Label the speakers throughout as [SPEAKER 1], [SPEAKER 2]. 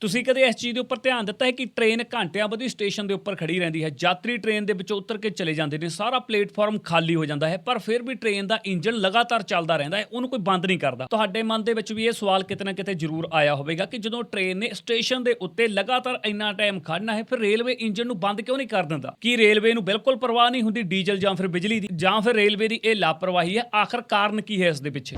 [SPEAKER 1] ਤੁਸੀਂ ਕਦੇ ਇਸ ਚੀਜ਼ ਦੇ ਉੱਪਰ ਧਿਆਨ ਦਿੱਤਾ ਹੈ ਕਿ ਟ੍ਰੇਨ ਘੰਟਿਆਂ ਬੱਧੀ ਸਟੇਸ਼ਨ ਦੇ ਉੱਪਰ ਖੜੀ ਰਹਿੰਦੀ ਹੈ? ਯਾਤਰੀ ਟ੍ਰੇਨ ਦੇ ਵਿੱਚੋਂ ਉਤਰ ਕੇ ਚਲੇ ਜਾਂਦੇ ਨੇ, ਸਾਰਾ ਪਲੇਟਫਾਰਮ ਖਾਲੀ ਹੋ ਜਾਂਦਾ ਹੈ, ਪਰ ਫਿਰ ਵੀ ਟ੍ਰੇਨ ਦਾ ਇੰਜਨ ਲਗਾਤਾਰ ਚੱਲਦਾ ਰਹਿੰਦਾ ਹੈ, ਉਹਨੂੰ ਕੋਈ ਬੰਦ ਨਹੀਂ ਕਰਦਾ। ਤੁਹਾਡੇ ਮਨ ਦੇ ਵਿੱਚ ਵੀ ਇਹ ਸਵਾਲ ਕਿਤੇ ਨਾ ਕਿਤੇ ਜ਼ਰੂਰ ਆਇਆ ਹੋਵੇਗਾ ਕਿ ਜਦੋਂ ਟ੍ਰੇਨ ਨੇ ਸਟੇਸ਼ਨ ਦੇ ਉੱਤੇ ਲਗਾਤਾਰ ਇੰਨਾ ਟਾਈਮ ਖੜਨਾ ਹੈ, ਫਿਰ ਰੇਲਵੇ ਇੰਜਨ ਨੂੰ ਬੰਦ ਕਿਉਂ ਨਹੀਂ ਕਰ ਦਿੰਦਾ? ਕੀ ਰੇਲਵੇ ਨੂੰ ਬਿਲਕੁਲ ਪਰਵਾਹ ਨਹੀਂ ਹੁੰਦੀ ਡੀਜ਼ਲ ਜਾਂ ਫਿਰ ਬਿਜਲੀ ਦੀ? ਜਾਂ ਫਿਰ ਰੇਲਵੇ ਦੀ ਇਹ ਲਾਪਰਵਾਹੀ ਹੈ? ਆਖਰ ਕਾਰਨ ਕੀ ਹੈ ਇਸ ਦੇ ਪਿੱਛੇ?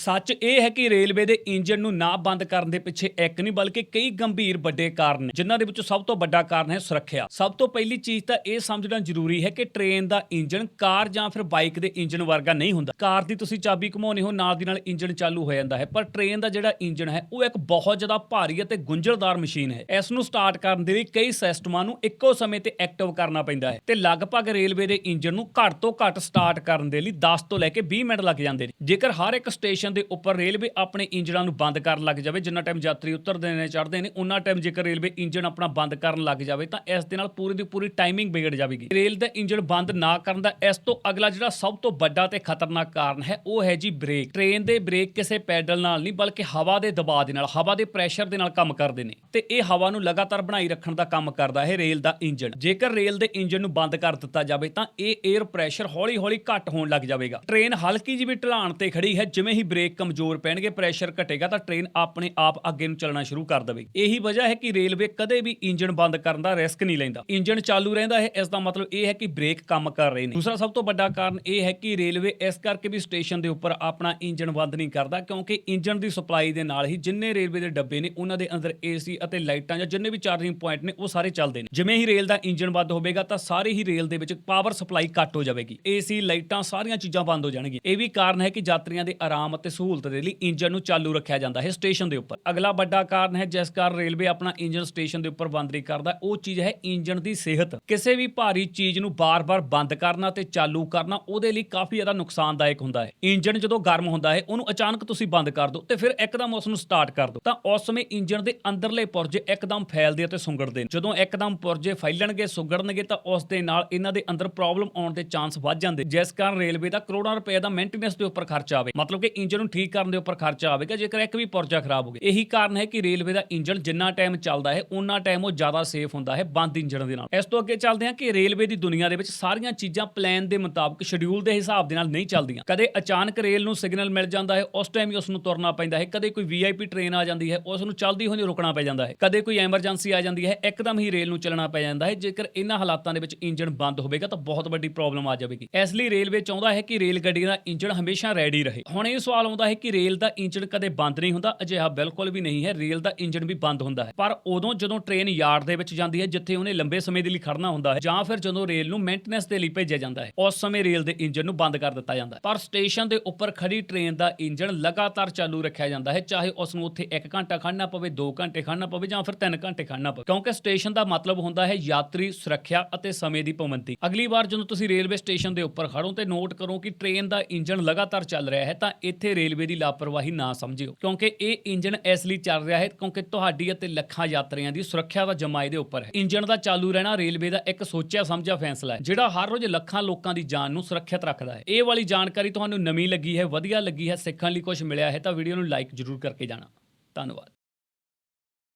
[SPEAKER 1] ਸੱਚ ਇਹ ਹੈ ਕਿ ਰੇਲਵੇ ਦੇ ਇੰਜਨ ਨੂੰ ਨਾ ਬੰਦ ਕਰਨ ਦੇ ਪਿੱਛੇ ਇੱਕ ਨਹੀਂ ਬਲਕਿ ਕਈ ਗੰਭੀਰ ਵੱਡੇ ਕਾਰਨ ਨੇ, ਜਿਨ੍ਹਾਂ ਦੇ ਵਿੱਚੋਂ ਸਭ ਤੋਂ ਵੱਡਾ ਕਾਰਨ ਹੈ ਸੁਰੱਖਿਆ। ਸਭ ਤੋਂ ਪਹਿਲੀ ਚੀਜ਼ ਤਾਂ ਇਹ ਸਮਝਣਾ ਜ਼ਰੂਰੀ ਹੈ ਕਿ ਟ੍ਰੇਨ ਦਾ ਇੰਜਨ ਕਾਰ ਜਾਂ ਫਿਰ ਬਾਈਕ ਦੇ ਇੰਜਨ ਵਰਗਾ ਨਹੀਂ ਹੁੰਦਾ। ਕਾਰ ਦੀ ਤੁਸੀਂ ਚਾਬੀ ਘੁਮਾਉਣੀ ਹੋ, ਨਾਲ ਦੀ ਨਾਲ ਇੰਜਨ ਚਾਲੂ ਹੋ ਜਾਂਦਾ ਹੈ, ਪਰ ਟ੍ਰੇਨ ਦਾ ਜਿਹੜਾ ਇੰਜਨ ਹੈ, ਉਹ ਇੱਕ ਬਹੁਤ ਜ਼ਿਆਦਾ ਭਾਰੀ ਅਤੇ ਗੁੰਝਲਦਾਰ ਮਸ਼ੀਨ ਹੈ। ਇਸ ਨੂੰ ਸਟਾਰਟ ਕਰਨ ਦੇ ਲਈ ਕਈ ਸਿਸਟਮਾਂ ਨੂੰ ਇੱਕੋ ਸਮੇਂ ਤੇ ਐਕਟਿਵ ਕਰਨਾ ਪੈਂਦਾ ਹੈ ਤੇ ਲਗਭਗ ਰੇਲਵੇ ਦੇ ਇੰਜਨ ਨੂੰ ਘੱਟ ਤੋਂ ਘੱਟ ਸਟਾਰਟ ਕਰਨ ਦੇ ਲਈ 10 ਤੋਂ ਲੈ ਕੇ 20 ਮਿੰਟ ਲੱਗ ਜਾਂਦੇ ਨੇ। ਜੇਕਰ ਹਰ ਇੱਕ ਸਟੇਸ਼ਨ ਦੇ ਉੱਪਰ ਰੇਲਵੇ ਆਪਣੇ ਇੰਜਣਾਂ ਨੂੰ ਬੰਦ ਕਰਨ ਲੱਗ ਜਾਵੇ। ਜਿੰਨਾ ਟਾਈਮ ਯਾਤਰੀ ਉਤਰਦੇ ਨੇ, ਚੜ੍ਹਦੇ ਨੇ ਉਹਨਾਂ ਟਾਈਮ ਜੇਕਰ ਰੇਲਵੇ ਇੰਜਣ ਆਪਣਾ ਬੰਦ ਕਰਨ ਲੱਗ ਜਾਵੇ, ਤਾਂ ਇਸ ਦੇ ਨਾਲ ਪੂਰੀ ਦੀ ਪੂਰੀ ਟਾਈਮਿੰਗ ਵਿਗੜ ਜਾਵੇਗੀ। ਰੇਲ ਦਾ ਇੰਜਣ ਬੰਦ ਨਾ ਕਰਨ ਦਾ ਇਸ ਤੋਂ ਅਗਲਾ ਜਿਹੜਾ ਸਭ ਤੋਂ ਵੱਡਾ ਤੇ ਖਤਰਨਾਕ ਕਾਰਨ ਹੈ, ਉਹ ਹੈ ਜੀ ਬ੍ਰੇਕ ਟ੍ਰੇਨ ਦੇ ਬ੍ਰੇਕ ਕਿਸੇ ਪੈਡਲ ਨਾਲ ਨਹੀਂ, ਬਲਕਿ ਹਵਾ ਦੇ ਦਬਾਅ ਦੇ ਨਾਲ, ਹਵਾ ਦੇ ਪ੍ਰੈਸ਼ਰ ਦੇ ਨਾਲ ਕੰਮ ਕਰਦੇ ਨੇ। ਤੇ ਇਹ ਹਵਾ ਨੂੰ ਲਗਾਤਾਰ ਬਣਾਈ ਰੱਖਣ ਦਾ ਕੰਮ ਕਰਦਾ ਹੈ ਰੇਲ ਦਾ ਇੰਜਣ। ਜੇਕਰ ਰੇਲ ਦੇ ਇੰਜਣ ਨੂੰ ਬੰਦ ਕਰ ਦਿੱਤਾ ਜਾਵੇ, ਤਾਂ ਇਹ 에ਅਰ ਪ੍ਰੈਸ਼ਰ ਹੌਲੀ-ਹੌਲੀ ਘੱਟ ਹੋਣ ਲੱਗ ਜਾਵੇਗਾ। ਟ੍ਰੇਨ ਹਲਕੀ ਜਿਹੀ ਵੀ ਢਲਾਣ ਤੇ ਖੜੀ ਹੈ, ਜਿਵੇਂ ਹੀ ਬ੍ਰੇਕ ਕਮਜ਼ੋਰ ਪੈਣਗੇ ਪ੍ਰੈਸ਼ਰ ਘਟੇਗਾ ਤਾਂ ਟ੍ਰੇਨ ਆਪਣੇ ਆਪ ਅੱਗੇ ਨੂੰ ਚੱਲਣਾ ਸ਼ੁਰੂ ਕਰ ਦੇਵੇਗੀ। ਇਹੀ ਵਜ੍ਹਾ ਹੈ ਕਿ ਰੇਲਵੇ ਕਦੇ ਵੀ ਇੰਜਣ ਬੰਦ ਕਰਨ ਦਾ ਰਿਸਕ ਨਹੀਂ ਲੈਂਦਾ। ਇੰਜਣ ਚਾਲੂ ਰਹਿੰਦਾ ਹੈ, ਇਸ ਦਾ ਮਤਲਬ ਇਹ ਹੈ ਕਿ ਬ੍ਰੇਕ ਕੰਮ ਕਰ ਰਹੇ ਨੇ। ਦੂਸਰਾ ਸਭ ਤੋਂ ਵੱਡਾ ਕਾਰਨ ਇਹ ਹੈ ਕਿ ਰੇਲਵੇ ਇਸ ਕਰਕੇ ਵੀ ਸਟੇਸ਼ਨ ਦੇ ਉੱਪਰ ਆਪਣਾ ਇੰਜਣ ਬੰਦ ਨਹੀਂ ਕਰਦਾ ਕਿਉਂਕਿ ਇੰਜਣ ਦੀ ਸਪਲਾਈ ਦੇ ਨਾਲ ਹੀ ਜਿੰਨੇ ਰੇਲਵੇ ਦੇ ਡੱਬੇ ਨੇ, ਉਹਨਾਂ ਦੇ ਅੰਦਰ ਏਸੀ ਅਤੇ ਲਾਈਟਾਂ ਜਾਂ ਜਿੰਨੇ ਵੀ ਚਾਰਜਿੰਗ ਪੁਆਇੰਟ ਨੇ, ਉਹ ਸਾਰੇ ਚੱਲਦੇ ਨੇ। ਜਿਵੇਂ ਹੀ ਰੇਲ ਦਾ ਇੰਜਣ ਬੰਦ ਹੋਵੇਗਾ ਤਾਂ ਸਾਰੇ ਹੀ ਰੇਲ ਦੇ ਵਿੱਚ ਪਾਵਰ ਸਪਲਾਈ ਘੱਟ ਹੋ ਜਾਵੇਗੀ। ਏਸੀ ਲਾਈਟਾਂ ਸਾਰੀਆਂ ਚੀਜ਼ਾਂ ਬੰਦ ਹੋ ਜਾਣਗੀਆਂ। ਇਹ ਵੀ ਕਾਰਨ ਹੈ ਕਿ ਯਾਤਰੀਆਂ ਦੇ ਆਰਾਮ ਅਤੇ ਸਹੂਲਤ ਦੇ ਲਈ ਇੰਜਨ ਨੂੰ ਚਾਲੂ ਰੱਖਿਆ ਜਾਂਦਾ ਹੈ ਸਟੇਸ਼ਨ ਦੇ ਉੱਪਰ। ਅਗਲਾ ਵੱਡਾ ਕਾਰਨ ਹੈ ਜਿਸ ਕਾਰਨ ਰੇਲਵੇ ਆਪਣਾ ਇੰਜਣ ਸਟੇਸ਼ਨ ਦੇ ਉੱਪਰ ਬੰਦ ਨਹੀਂ ਕਰਦਾ, ਉਹ ਚੀਜ਼ ਹੈ ਇੰਜਣ ਦੀ ਸਿਹਤ। ਕਿਸੇ ਵੀ ਭਾਰੀ ਚੀਜ਼ ਨੂੰ ਬਾਰ-ਬਾਰ ਬੰਦ ਕਰਨਾ ਤੇ ਚਾਲੂ ਕਰਨਾ ਉਹਦੇ ਲਈ ਕਾਫੀ ਜ਼ਿਆਦਾ ਨੁਕਸਾਨਦਾਇਕ ਹੁੰਦਾ ਹੈ। ਇੰਜਣ ਜਦੋਂ ਗਰਮ ਹੁੰਦਾ ਹੈ, ਉਹਨੂੰ ਅਚਾਨਕ ਤੁਸੀਂ ਬੰਦ ਕਰ ਦਿਓ ਤੇ ਫਿਰ ਇੱਕਦਮ ਉਸ ਨੂੰ ਸਟਾਰਟ ਕਰ ਦਿਓ। ਤਾਂ ਉਸ ਸਮੇਂ ਇੰਜਣ ਦੇ ਅੰਦਰਲੇ ਪੁਰਜੇ ਇੱਕਦਮ ਫੈਲਦੇ ਅਤੇ ਸੁੰਗੜਦੇ ਜਦੋਂ ਇੱਕਦਮ ਪੁਰਜੇ ਫੈਲਣਗੇ, ਸੁੰਗੜਨਗੇ ਤਾਂ ਉਸ ਦੇ ਨਾਲ ਇਹਨਾਂ ਦੇ ਅੰਦਰ ਪ੍ਰੋਬਲਮ ਆਉਣ ਦੇ ਚਾਂਸ ਵੱਧ ਜਾਂਦੇ ਜਿਸ ਕਾਰਨ ਰੇਲਵੇ ਦਾ ਕਰੋੜਾਂ ਰੁਪਏ ਦਾ ਮੇਨਟੇਨੈਂਸ ਦੇ ਉੱਪਰ ਖਰਚਾ ਆਵੇ। ਮਤਲਬ ਕਿ ਇੰਜਣ ਨੂੰ ਠੀਕ ਕਰਨ ਦੇ ਉੱਪਰ ਖਰਚਾ ਆਵੇਗਾ, ਜੇਕਰ ਇੱਕ ਵੀ ਪੁਰਜਾ ਖਰਾਬ ਹੋ ਗਿਆ। ਇਹੀ ਕਾਰਨ ਹੈ ਕਿ ਰੇਲਵੇ ਦਾ ਇੰਜਣ ਜਿੰਨਾ ਟਾਈਮ ਚੱਲਦਾ ਹੈ ਉਨਾ ਟਾਈਮ ਉਹ ਜ਼ਿਆਦਾ ਸੇਫ ਹੁੰਦਾ ਹੈ ਬੰਦ ਇੰਜਣ ਦੇ ਨਾਲ। ਇਸ ਤੋਂ ਅੱਗੇ ਚੱਲਦੇ ਹਾਂ ਕਿ ਰੇਲਵੇ ਦੀ ਦੁਨੀਆ ਦੇ ਵਿੱਚ ਸਾਰੀਆਂ ਚੀਜ਼ਾਂ ਪਲਾਨ ਦੇ ਮੁਤਾਬਕ ਸ਼ਡਿਊਲ ਦੇ ਹਿਸਾਬ ਦੇ ਨਾਲ ਨਹੀਂ ਚੱਲਦੀਆਂ। ਕਦੇ ਅਚਾਨਕ ਰੇਲ ਨੂੰ ਸਿਗਨਲ ਮਿਲ ਜਾਂਦਾ ਹੈ, ਉਸ ਟਾਈਮ ਹੀ ਉਸ ਨੂੰ ਤੁਰਨਾ ਪੈਂਦਾ ਹੈ। ਕਦੇ ਕੋਈ ਵੀਆਈਪੀ ਟ੍ਰੇਨ ਆ ਜਾਂਦੀ ਹੈ, ਉਸ ਨੂੰ ਚੱਲਦੀ ਹੋਈ ਰੁਕਣਾ ਪੈ ਜਾਂਦਾ ਹੈ। ਕਦੇ ਕੋਈ ਐਮਰਜੈਂਸੀ ਆ ਜਾਂਦੀ ਹੈ, ਇੱਕਦਮ ਹੀ ਰੇਲ ਨੂੰ ਚੱਲਣਾ ਪੈ ਜਾਂਦਾ ਹੈ। ਜੇਕਰ ਇਹਨਾਂ ਹਾਲਾਤਾਂ ਦੇ ਵਿੱਚ ਇੰਜਣ ਬੰਦ ਹੋਵੇਗਾ, ਤਾਂ ਬਹੁਤ ਵੱਡੀ ਪ੍ਰੋਬਲਮ ਆ ਜਾਵੇਗੀ। ਇਸ ਲਈ ਰੇਲਵੇ ਚਾਹੁੰਦਾ ਹੈ ਕਿ ਰੇਲ ਗੱਡੀ ਦਾ ਇੰਜਣ ਹਮੇਸ਼ਾ ਰੈਡੀ ਰਹੇ। ਹੁਣ ਇਹ ਸਵਾਲ ਆਉਂਦਾ ਹੈ ਕਿ ਰੇਲ ਦਾ ਇੰਜਣ ਕਦੇ ਬੰਦ ਨਹੀਂ ਹੁੰਦਾ, ਅਜਿਹਾ ਬਿਲਕੁਲ ਵੀ ਨਹੀਂ ਹੈ। ਰੇਲ ਦਾ ਇੰਜਣ ਵੀ ਬੰਦ ਹੁੰਦਾ ਹੈ। ਪਰ ਉਦੋਂ ਜਦੋਂ ਟ੍ਰੇਨ ਯਾਰਡ ਦੇ ਵਿੱਚ ਜਾਂਦੀ ਹੈ, ਜਿੱਥੇ ਉਹਨੇ ਲੰਬੇ ਸਮੇਂ ਦੇ ਲਈ ਖੜਨਾ ਹੁੰਦਾ ਹੈ, ਜਾਂ ਫਿਰ ਜਦੋਂ ਰੇਲ ਨੂੰ ਮੇਨਟੇਨੈਂਸ ਦੇ ਲਈ ਭੇਜਿਆ ਜਾਂਦਾ ਹੈ, ਉਸ ਸਮੇਂ ਰੇਲ ਦੇ ਇੰਜਣ ਨੂੰ ਬੰਦ ਕਰ ਦਿੱਤਾ ਜਾਂਦਾ ਹੈ। ਪਰ ਸਟੇਸ਼ਨ ਦੇ ਉੱਪਰ ਖੜੀ ਟ੍ਰੇਨ ਦਾ ਇੰਜਣ ਲਗਾਤਾਰ ਚਾਲੂ ਰੱਖਿਆ ਜਾਂਦਾ ਹੈ, ਚਾਹੇ ਉਸ ਨੂੰ ਉੱਥੇ 1 ਘੰਟਾ ਖੜਨਾ ਪਵੇ 2 ਘੰਟੇ ਖੜਨਾ ਪਵੇ, ਜਾਂ ਫਿਰ 3 ਘੰਟੇ ਖੜਨਾ ਪਵੇ। ਕਿਉਂਕਿ ਸਟੇਸ਼ਨ ਦਾ ਮਤਲਬ ਹੁੰਦਾ ਹੈ ਯਾਤਰੀ ਸੁਰੱਖਿਆ ਅਤੇ ਸਮੇਂ ਦੀ ਪਾਬੰਦੀ। ਅਗਲੀ ਵਾਰ ਜਦੋਂ ਤੁਸੀਂ ਰੇਲਵੇ ਸਟੇਸ਼ਨ ਦੇ ਉੱਪਰ ਖੜੋ ਤੇ ਨੋਟ ਕਰੋ ਕਿ ਟ੍ਰੇਨ ਦਾ ਇੰਜਣ ਲਗਾਤਾਰ ਚੱਲ ਰਿਹਾ ਹੈ, ਤਾਂ ਇੱਥੇ ਰੇਲਵੇ ਦੀ ਲਾਪਰਵਾਹੀ ਨਾ ਸਮਝਿਓ। ਕਿਉਂਕਿ ਇਹ ਇੰਜਣ ਇਸ ਲਈ ਚੱਲ ਰਿਹਾ ਹੈ ਕਿਉਂਕਿ ਤੁਹਾਡੀ ਅਤੇ ਲੱਖਾਂ ਯਾਤਰੀਆਂ ਦੀ ਸੁਰੱਖਿਆ ਦਾ ਜਮਾਏ ਦੇ ਉੱਪਰ ਹੈ। ਇੰਜਣ ਦਾ ਚਾਲੂ ਰਹਿਣਾ ਰੇਲਵੇ ਦਾ ਇੱਕ ਸੋਚਿਆ ਸਮਝਿਆ ਫੈਸਲਾ ਹੈ, ਜਿਹੜਾ ਹਰ ਰੋਜ਼ ਲੱਖਾਂ ਲੋਕਾਂ ਦੀ ਜਾਨ ਨੂੰ ਸੁਰੱਖਿਅਤ ਰੱਖਦਾ ਹੈ। ਇਹ ਵਾਲੀ ਜਾਣਕਾਰੀ ਤੁਹਾਨੂੰ ਨਵੀਂ ਲੱਗੀ ਹੈ, ਵਧੀਆ ਲੱਗੀ ਹੈ, ਸਿੱਖਣ ਲਈ ਕੁਝ ਮਿਲਿਆ ਹੈ ਤਾਂ ਵੀਡੀਓ ਨੂੰ ਲਾਈਕ ਜ਼ਰੂਰ ਕਰਕੇ ਜਾਣਾ। ਧੰਨਵਾਦ।